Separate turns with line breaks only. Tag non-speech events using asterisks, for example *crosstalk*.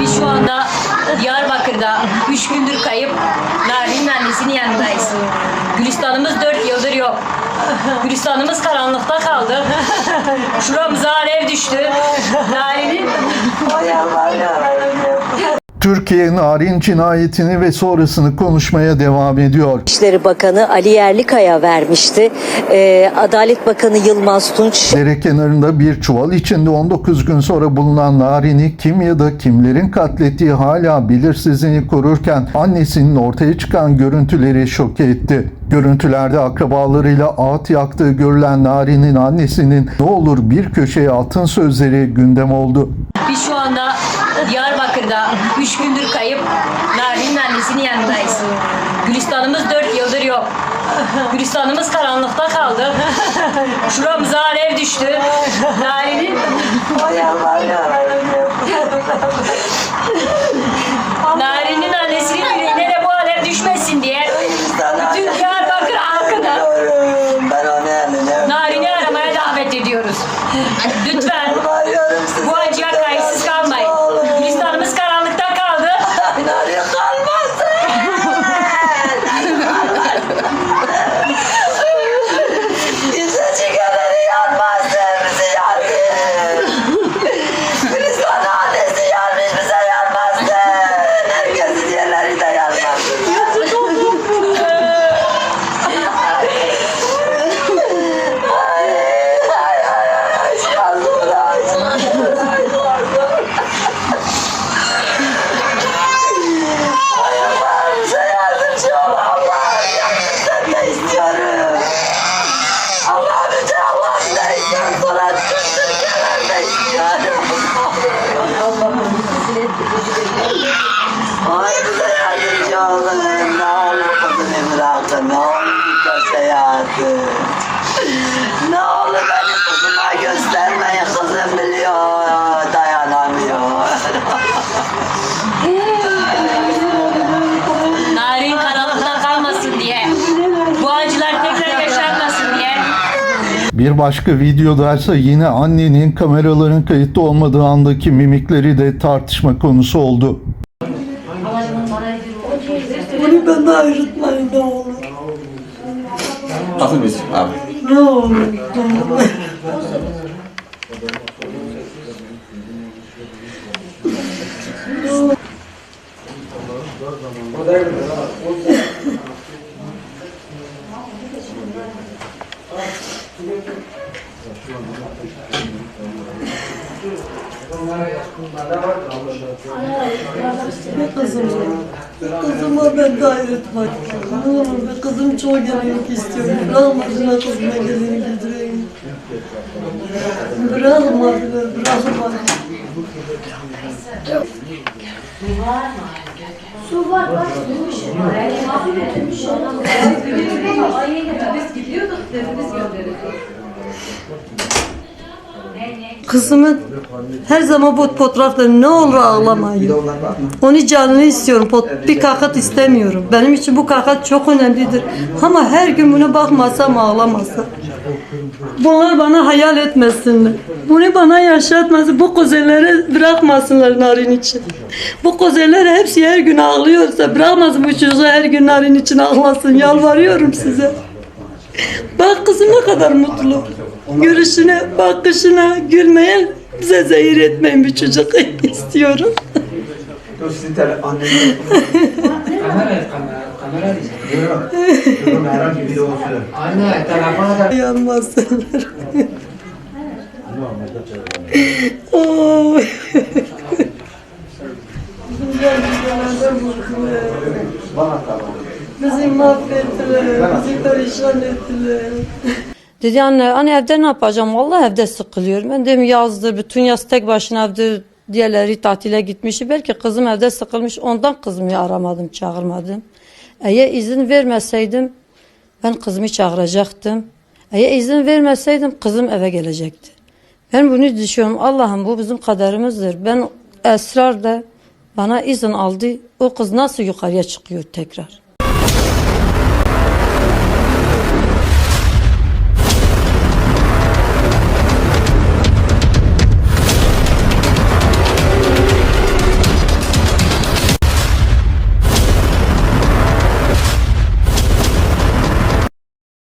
Biz şu anda Diyarbakır'da 3 gündür kayıp Nari'nin annesinin yanındayız. Gülistanımız 4 yıldır yok. Gülistanımız karanlıkta kaldı. Şuramıza alev düştü. Nari'nin
Türkiye Narin cinayetini ve sonrasını konuşmaya devam ediyor.
İçişleri Bakanı Ali Yerlikaya vermişti. Ee, Adalet Bakanı Yılmaz Tunç
Dere kenarında bir çuval içinde 19 gün sonra bulunan Narin'i kim ya da kimlerin katlettiği hala belirsizliğini korurken annesinin ortaya çıkan görüntüleri şok etti. Görüntülerde akrabalarıyla ağıt yaktığı görülen Narin'in annesinin ne olur bir köşeye atın sözleri gündem oldu.
Biz şu anda Diyarbakır'da 3 gündür kayıp Nari'nin annesinin yanındayız. Gülistanımız 4 yıldır yok. Gülistanımız karanlıkta kaldı. Şuramıza alev düştü. Nari'nin Nari'nin
Ne olur beni kızıma göstermeyin. Kızım biliyor. Dayanamıyor.
Narin karanlıkta kalmasın diye. Bu acılar tekrar yaşanmasın diye.
Bir başka videoda ise yine annenin kameraların kayıtta olmadığı andaki mimikleri de tartışma konusu oldu.
Bunu benden ayırtmayın ne olur.
Nasıl biz abi?
Ne *laughs* olur. Bir kızım var. Kızıma ben de ayırtmayın. Ne olur be kızım çok gelmek istiyorum. Bırakmadılar kızıma gelini getireyim. Bırakmadılar, bırakmadılar.
Su var bak suymuş. Abi götürmüş onu. Biz
Kızımın her zaman bu fotoğrafları ne olur ağlamayın. Onu canını istiyorum. Bir kakat istemiyorum. Benim için bu kakat çok önemlidir. Ama her gün buna bakmasam ağlamasam. Bunlar bana hayal etmesinler. Bunu bana yaşatmasın. Bu kozeleri bırakmasınlar narin için. Bu kozeler hepsi her gün ağlıyorsa bırakmasın bu çocuğu her gün narin için ağlasın. Yalvarıyorum size. Bak kızım ne kadar mutlu. Görüşüne, bakışına, gülmeye bize zehir etmeyin bir çocuk *laughs* istiyorum.
Dur sizin tele anneniz.
Kamera, kamera, kamera değil.
Dur herhangi biri olsun.
Anne, telefona da
Yanmasınlar. Oy. Bizi mahvettiler, bizi perişan ettiler.
Dedi anne, anne evde ne yapacağım? Vallahi evde sıkılıyorum. Ben dedim yazdır, bütün yaz tek başına evde diğerleri tatile gitmiş. Belki kızım evde sıkılmış, ondan kızımı aramadım, çağırmadım. Eğer izin vermeseydim, ben kızımı çağıracaktım. Eğer izin vermeseydim, kızım eve gelecekti. Ben bunu düşünüyorum, Allah'ım bu bizim kaderimizdir. Ben esrar da bana izin aldı, o kız nasıl yukarıya çıkıyor tekrar?